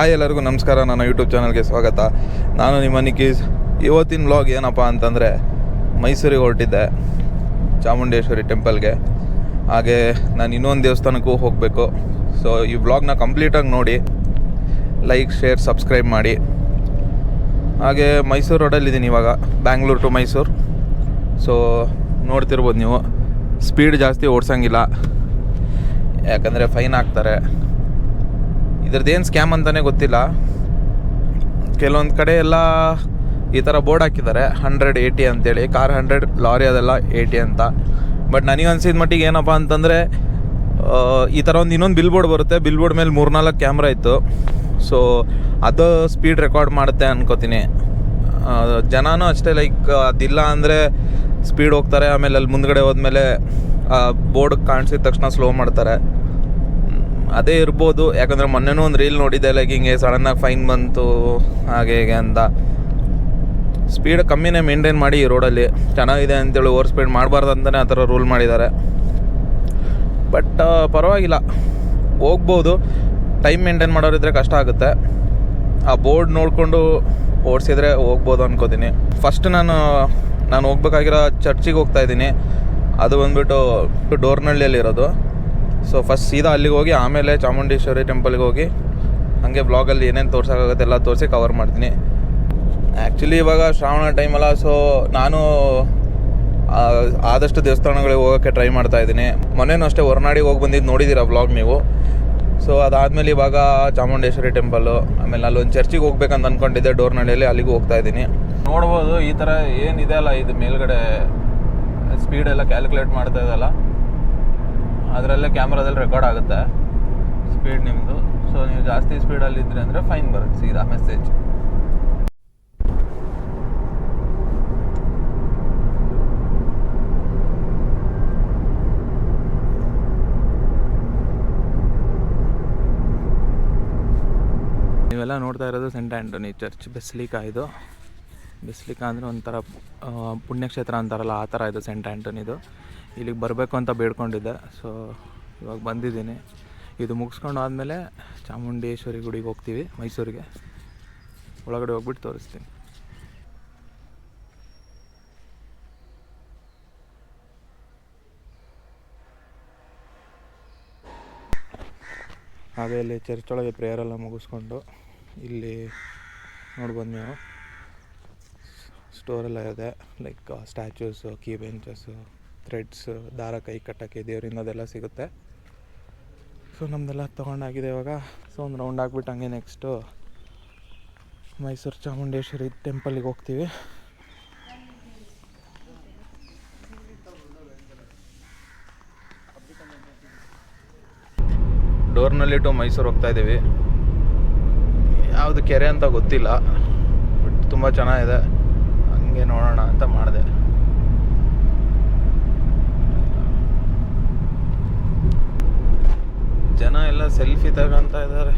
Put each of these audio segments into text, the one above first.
Hi ಎಲ್ಲರಿಗೂ ನಮಸ್ಕಾರ, ನನ್ನ ಯೂಟ್ಯೂಬ್ ಚಾನಲ್ಗೆ ಸ್ವಾಗತ. ನಾನು ನಿಮ್ಮ ನಿಕೀಸ್ ಇವತ್ತಿನ ವ್ಲಾಗ್ ಏನಪ್ಪ ಅಂತಂದರೆ ಮೈಸೂರಿಗೆ ಹೊರಟಿದ್ದೆ, ಚಾಮುಂಡೇಶ್ವರಿ ಟೆಂಪಲ್ಗೆ ಹಾಗೆ ನಾನು ಇನ್ನೊಂದು ದೇವಸ್ಥಾನಕ್ಕೂ ಹೋಗಬೇಕು. ಸೊ ಈ ವ್ಲಾಗ್ನ ಕಂಪ್ಲೀಟಾಗಿ ನೋಡಿ ಲೈಕ್ ಶೇರ್ ಸಬ್ಸ್ಕ್ರೈಬ್ ಮಾಡಿ. ಹಾಗೆ ಮೈಸೂರು ರೋಡಲ್ಲಿದ್ದೀನಿ ಇವಾಗ ಬ್ಯಾಂಗ್ಳೂರು ಟು ಮೈಸೂರು. ಸೊ ನೋಡ್ತಿರ್ಬೋದು ನೀವು. ಸ್ಪೀಡ್ ಜಾಸ್ತಿ ಓಡಿಸಂಗಿಲ್ಲ. ಯಾಕಂದರೆ ಫೈನ್ ಹಾಕ್ತಾರೆ ಇದ್ರದ್ದೇನು ಸ್ಕ್ಯಾಮ್ ಅಂತಲೇ ಗೊತ್ತಿಲ್ಲ. ಕೆಲವೊಂದು ಕಡೆ ಎಲ್ಲ ಈ ಥರ ಬೋರ್ಡ್ ಹಾಕಿದ್ದಾರೆ ಹಂಡ್ರೆಡ್ ಏಯ್ಟಿ ಅಂತೇಳಿ ಕಾರ್ ಹಂಡ್ರೆಡ್ ಲಾರಿ ಅದೆಲ್ಲ ಏಯ್ಟಿ ಅಂತ. ಬಟ್ ನನಗೆ ಅನ್ಸಿದ ಮಟ್ಟಿಗೆ ಏನಪ್ಪ ಅಂತಂದರೆ ಈ ಥರ ಒಂದು ಇನ್ನೊಂದು ಬಿಲ್ ಬೋರ್ಡ್ ಬರುತ್ತೆ. ಬಿಲ್ ಬೋರ್ಡ್ ಮೇಲೆ ಮೂರ್ನಾಲ್ಕು ಕ್ಯಾಮ್ರಾ ಇತ್ತು. ಸೊ ಅದು ಸ್ಪೀಡ್ ರೆಕಾರ್ಡ್ ಮಾಡುತ್ತೆ ಅನ್ಕೋತೀನಿ. ಜನನೂ ಅಷ್ಟೇ ಲೈಕ್ ಅದಿಲ್ಲ ಅಂದರೆ ಸ್ಪೀಡ್ ಹೋಗ್ತಾರೆ, ಆಮೇಲೆ ಅಲ್ಲಿ ಮುಂದ್ಗಡೆ ಹೋದ್ಮೇಲೆ ಬೋರ್ಡ್ ಕಾಣಿಸಿದ ತಕ್ಷಣ ಸ್ಲೋ ಮಾಡ್ತಾರೆ. ಅದೇ ಇರ್ಬೋದು. ಯಾಕಂದರೆ ಮೊನ್ನೆನೂ ಒಂದು ರೀಲ್ ನೋಡಿದ್ದೆ ಲೈಕ್ ಹಿಂಗೆ ಸಡನ್ನಾಗಿ ಫೈನ್ ಬಂತು, ಹಾಗೆ ಹೀಗೆ ಅಂತ. ಸ್ಪೀಡ್ ಕಮ್ಮಿನೇ ಮೇಂಟೈನ್ ಮಾಡಿ ಈ ರೋಡಲ್ಲಿ ಚೆನ್ನಾಗಿದೆ ಅಂತೇಳಿ ಓವರ್ ಸ್ಪೀಡ್ ಮಾಡಬಾರ್ದು ಅಂತಲೇ ಆ ಥರ ರೂಲ್ ಮಾಡಿದ್ದಾರೆ. ಬಟ್ ಪರವಾಗಿಲ್ಲ. ಹೋಗ್ಬೋದು. ಟೈಮ್ ಮೇಂಟೈನ್ ಮಾಡೋರಿದ್ರೆ ಕಷ್ಟ ಆಗುತ್ತೆ. ಆ ಬೋರ್ಡ್ ನೋಡಿಕೊಂಡು ಓಡಿಸಿದ್ರೆ ಹೋಗ್ಬೋದು ಅನ್ಕೋತೀನಿ. ಫಸ್ಟ್ ನಾನು ನಾನು ಹೋಗ್ಬೇಕಾಗಿರೋ ಚರ್ಚಿಗೆ ಹೋಗ್ತಾ ಇದ್ದೀನಿ. ಅದು ಬಂದ್ಬಿಟ್ಟು ಡೋರ್ನಳ್ಳಿಯಲ್ಲಿರೋದು ಸೊ ಫಸ್ಟ್ ಸೀದಾ ಅಲ್ಲಿಗೆ ಹೋಗಿ, ಆಮೇಲೆ ಚಾಮುಂಡೇಶ್ವರಿ ಟೆಂಪಲ್ಗೆ ಹೋಗಿ, ಹಾಗೆ ಬ್ಲಾಗಲ್ಲಿ ಏನೇನು ತೋರ್ಸೋಕ್ಕಾಗುತ್ತೆ ಎಲ್ಲ ತೋರಿಸಿ ಕವರ್ ಮಾಡ್ತೀನಿ. ಆ್ಯಕ್ಚುಲಿ ಇವಾಗ ಶ್ರಾವಣ ಟೈಮಲ್ಲ ಸೊ ನಾನು ಆದಷ್ಟು ದೇವಸ್ಥಾನಗಳಿಗೆ ಹೋಗೋಕ್ಕೆ ಟ್ರೈ ಮಾಡ್ತಾ ಇದ್ದೀನಿ. ಮೊನ್ನೆನೂ ಅಷ್ಟೇ ಹೊರನಾಡಿಗೆ ಹೋಗಿ ಬಂದಿದ್ದು ನೋಡಿದ್ದೀರಾ ವ್ಲಾಗ್ ನೀವು? ಸೊ ಅದಾದಮೇಲೆ ಇವಾಗ ಚಾಮುಂಡೇಶ್ವರಿ ಟೆಂಪಲ್ಲು ಆಮೇಲೆ ಅಲ್ಲೊಂದು ಚರ್ಚಿಗೆ ಹೋಗ್ಬೇಕಂತ ಅಂದ್ಕೊಂಡಿದ್ದೆ ಡೋರ್ನಳ್ಳಿಯಲ್ಲಿ ಅಲ್ಲಿಗೂ ಹೋಗ್ತಾ ಇದ್ದೀನಿ. ನೋಡ್ಬೋದು, ಈ ಥರ ಏನಿದೆ ಅಲ್ಲ, ಇದು ಮೇಲ್ಗಡೆ ಸ್ಪೀಡೆಲ್ಲ ಕ್ಯಾಲ್ಕುಲೇಟ್ ಮಾಡ್ತಾ ಇದಲ್ಲ ಅದರಲ್ಲೇ ಕ್ಯಾಮ್ರಾದಲ್ಲಿ ರೆಕಾರ್ಡ್ ಆಗುತ್ತೆ. ಸ್ಪೀಡ್ ನಿಮ್ಮದು ಸೊ ನೀವು ಜಾಸ್ತಿ ಸ್ಪೀಡಲ್ಲಿ ಇದ್ರಿ ಅಂದರೆ ಫೈನ್ ಬರುತ್ತೆ, ಸೀದಾ ಮೆಸೇಜ್ ನೀವೆಲ್ಲ ನೋಡ್ತಾ ಇರೋದು ಸೆಂಟ್ ಆ್ಯಂಟೋನಿ ಚರ್ಚ್ ಬೆಸ್ಲಿಕಾ ಇದು. ಬೆಸ್ಲಿಕಾ ಅಂದರೆ ಒಂಥರ ಪುಣ್ಯಕ್ಷೇತ್ರ ಅಂತಾರಲ್ಲ, ಆ ಥರ ಇದು ಸೆಂಟ್ ಆ್ಯಂಟೋನಿದು ಇಲ್ಲಿಗೆ ಬರಬೇಕು ಅಂತ ಬೇಡ್ಕೊಂಡಿದ್ದೆ. ಸೊ ಇವಾಗ ಬಂದಿದ್ದೀನಿ. ಇದು ಮುಗಿಸ್ಕೊಂಡು ಆದಮೇಲೆ ಚಾಮುಂಡೇಶ್ವರಿ ಗುಡಿಗೆ ಹೋಗ್ತೀವಿ, ಮೈಸೂರಿಗೆ. ಒಳಗಡೆ ಹೋಗ್ಬಿಟ್ಟು ತೋರಿಸ್ತೀನಿ. ಹಾಗೆ ಇಲ್ಲಿ ಚರ್ಚ್ ಒಳಗೆ ಪ್ರೇಯರ್ ಎಲ್ಲ ಮುಗಿಸ್ಕೊಂಡು ಇಲ್ಲಿ ನೋಡ್ಬೋದು ನೀವು. ಸ್ಟೋರೆಲ್ಲ ಇದೆ like statues key benches threads ದಾರ ಕೈ ಕಟ್ಟೋಕ್ಕೆ ದೇವರಿಂದ ಅದೆಲ್ಲ ಸಿಗುತ್ತೆ. ಸೊ ನಮ್ಮದೆಲ್ಲ ತೊಗೊಂಡಾಗಿದೆ ಇವಾಗ. ಸೊ ಒಂದು ರೌಂಡ್ ಹಾಕ್ಬಿಟ್ಟು ಹಂಗೆ ನೆಕ್ಸ್ಟು ಮೈಸೂರು ಚಾಮುಂಡೇಶ್ವರಿ ಟೆಂಪಲಿಗೆ ಹೋಗ್ತೀವಿ. ಡೋರ್ನಲ್ಲಿ ಟು ಮೈಸೂರು ಹೋಗ್ತಾ ಇದ್ದೀವಿ. ಯಾವುದು ಕೆರೆ ಅಂತ ಗೊತ್ತಿಲ್ಲ ಬಟ್ ತುಂಬ ಚೆನ್ನಾಗಿದೆ. ಹಂಗೆ ನೋಡೋಣ ಅಂತ ಮಾಡಿದೆ ಜನ ಎಲ್ಲ ಸೆಲ್ಫಿ ತಗೊಂತ ಇದ್ದಾರೆ.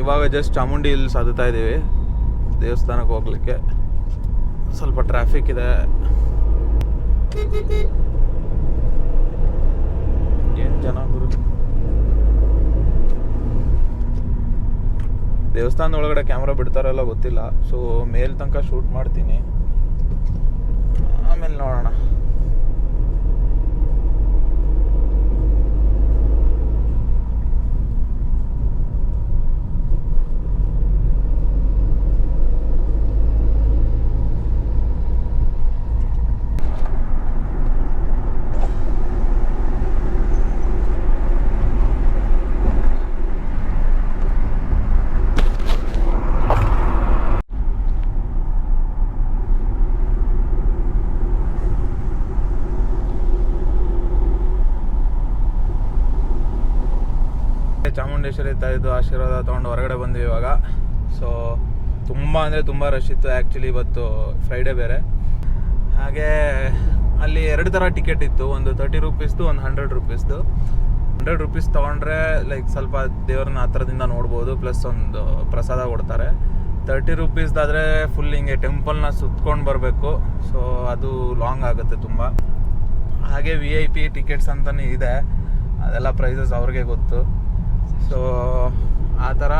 ಇವಾಗ ಜಸ್ಟ್ ಚಾಮುಂಡಿ ಹಿಲ್ಸ್ ಹತ್ತುತ್ತಾ ಇದ್ದೀವಿ. ದೇವಸ್ಥಾನಕ್ಕೆ ಹೋಗ್ಲಿಕ್ಕೆ. ಸ್ವಲ್ಪ ಟ್ರಾಫಿಕ್ ಇದೆ. ದೇವಸ್ಥಾನದ ಒಳಗಡೆ ಕ್ಯಾಮ್ರಾ ಬಿಡ್ತಾರಲ್ಲ ಗೊತ್ತಿಲ್ಲ. ಸೊ ಮೇಲ್ ತನಕ ಶೂಟ್ ಮಾಡ್ತೀನಿ. ಆಮೇಲೆ ನೋಡೋಣ. ಚಾಮುಂಡೇಶ್ವರಿ ತಾಯಿದು ಆಶೀರ್ವಾದ ತೊಗೊಂಡು ಹೊರಗಡೆ ಬಂದ್ವಿ ಇವಾಗ. ಸೊ ತುಂಬ ಅಂದರೆ ತುಂಬ ರಶ್ ಇತ್ತು. ಆ್ಯಕ್ಚುಲಿ ಇವತ್ತು ಫ್ರೈಡೇ ಬೇರೆ. ಹಾಗೆ ಅಲ್ಲಿ ಎರಡು ಥರ ಟಿಕೆಟ್ ಇತ್ತು. ಒಂದು ತರ್ಟಿ ರುಪೀಸ್ದು ಒಂದು ಹಂಡ್ರೆಡ್ ರುಪೀಸ್ದು ಹಂಡ್ರೆಡ್ ರುಪೀಸ್ ತೊಗೊಂಡ್ರೆ ಲೈಕ್ ಸ್ವಲ್ಪ ದೇವ್ರನ್ನ ಹತ್ರದಿಂದ ನೋಡ್ಬೋದು. ಪ್ಲಸ್ ಒಂದು ಪ್ರಸಾದ ಕೊಡ್ತಾರೆ. ತರ್ಟಿ ರುಪೀಸ್ದಾದರೆ ಫುಲ್ ಹಿಂಗೆ ಟೆಂಪಲ್ನ ಸುತ್ಕೊಂಡು ಬರಬೇಕು. ಸೊ ಅದು ಲಾಂಗ್ ಆಗುತ್ತೆ ತುಂಬ. ಹಾಗೆ ವಿ ಐ ಪಿ ಟಿಕೆಟ್ಸ್ ಅಂತಲೇ ಇದೆ. ಅದೆಲ್ಲ ಪ್ರೈಸಸ್ ಅವ್ರಿಗೆ ಗೊತ್ತು. ಸೊ ಆ ಥರ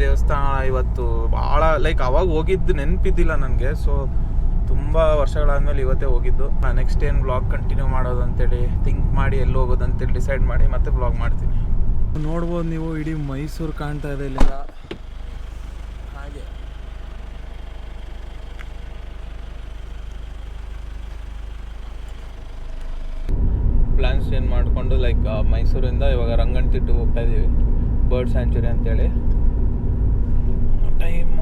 ದೇವಸ್ಥಾನ ಇವತ್ತು ಭಾಳ ಲೈಕ್ ಅವಾಗ ಹೋಗಿದ್ದು ನೆನಪಿದ್ದಿಲ್ಲ ನನಗೆ. ಸೊ ತುಂಬ ವರ್ಷಗಳಾದಮೇಲೆ ಇವತ್ತೇ ಹೋಗಿದ್ದು. ನೆಕ್ಸ್ಟ್ ಏನು ಬ್ಲಾಗ್ ಕಂಟಿನ್ಯೂ ಮಾಡೋದು ಅಂತೇಳಿ ಥಿಂಕ್ ಮಾಡಿ ಎಲ್ಲಿ ಹೋಗೋದು ಅಂತೇಳಿ ಡಿಸೈಡ್ ಮಾಡಿ ಮತ್ತೆ ಬ್ಲಾಗ್ ಮಾಡ್ತೀನಿ. ನೋಡ್ಬೋದು ನೀವು, ಇಡೀ ಮೈಸೂರು ಕಾಣ್ತಾ ಇದೆ ಇಲ್ಲಿಂದ ಹಾಗೆ ಪ್ಲ್ಯಾನ್ಸ್ ಚೇಂಜ್ ಮಾಡಿಕೊಂಡು ಲೈಕ್ ಮೈಸೂರಿಂದ ಇವಾಗ ರಂಗನತಿಟ್ಟು ಹೋಗ್ತಾ ಇದ್ದೀವಿ ಬರ್ಡ್ ಸ್ಯಾಂಚುರಿ ಅಂತೇಳಿ. ಟೈಮ್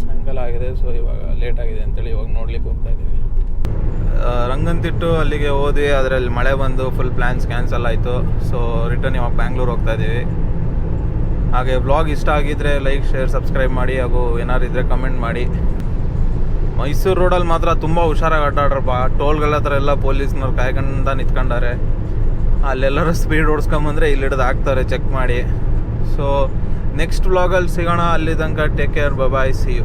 ಸಾಯಂಕಾಲ ಆಗಿದೆ ಸೊ ಇವಾಗ ಲೇಟ್ ಆಗಿದೆ ಅಂತೇಳಿ ಇವಾಗ ನೋಡ್ಲಿಕ್ಕೆ ಹೋಗ್ತಾ ಇದ್ದೀವಿ ರಂಗನತಿಟ್ಟು ಅಲ್ಲಿಗೆ ಹೋದ್ವಿ, ಅದರಲ್ಲಿ ಮಳೆ ಬಂದು ಫುಲ್ ಪ್ಲ್ಯಾನ್ಸ್ ಕ್ಯಾನ್ಸಲ್ ಆಯಿತು. ಸೊ ರಿಟರ್ನ್ ಇವಾಗ ಬ್ಯಾಂಗ್ಳೂರ್ ಹೋಗ್ತಾ ಇದ್ದೀವಿ ಹಾಗೆ ಬ್ಲಾಗ್ ಇಷ್ಟ ಆಗಿದ್ರೆ ಲೈಕ್ ಶೇರ್ ಸಬ್ಸ್ಕ್ರೈಬ್ ಮಾಡಿ, ಹಾಗೂ ಏನಾರು ಇದ್ರೆ ಕಮೆಂಟ್ ಮಾಡಿ. ಮೈಸೂರು ರೋಡಲ್ಲಿ ಮಾತ್ರ ತುಂಬ ಹುಷಾರಾಗಿ ಆಟಾಡ್ರಪ್ಪ ಟೋಲ್ಗಳ ಹತ್ರ ಎಲ್ಲ ಪೊಲೀಸ್ನವ್ರು ಕಾಯ್ಕೊಂಡ ನಿಂತ್ಕೊಂಡಾರೆ. ಅಲ್ಲೆಲ್ಲರೂ ಸ್ಪೀಡ್ ಓಡಿಸ್ಕೊಂಬಂದ್ರೆ ಇಲ್ಲಿ ಹಿಡ್ದು ಹಾಕ್ತಾರೆ ಚೆಕ್ ಮಾಡಿ. ಸೊ ನೆಕ್ಸ್ಟ್ ವ್ಲಾಗಲ್ಲಿ ಸಿಗೋಣ. ಅಲ್ಲಿ ತನಕ take care bye bye see you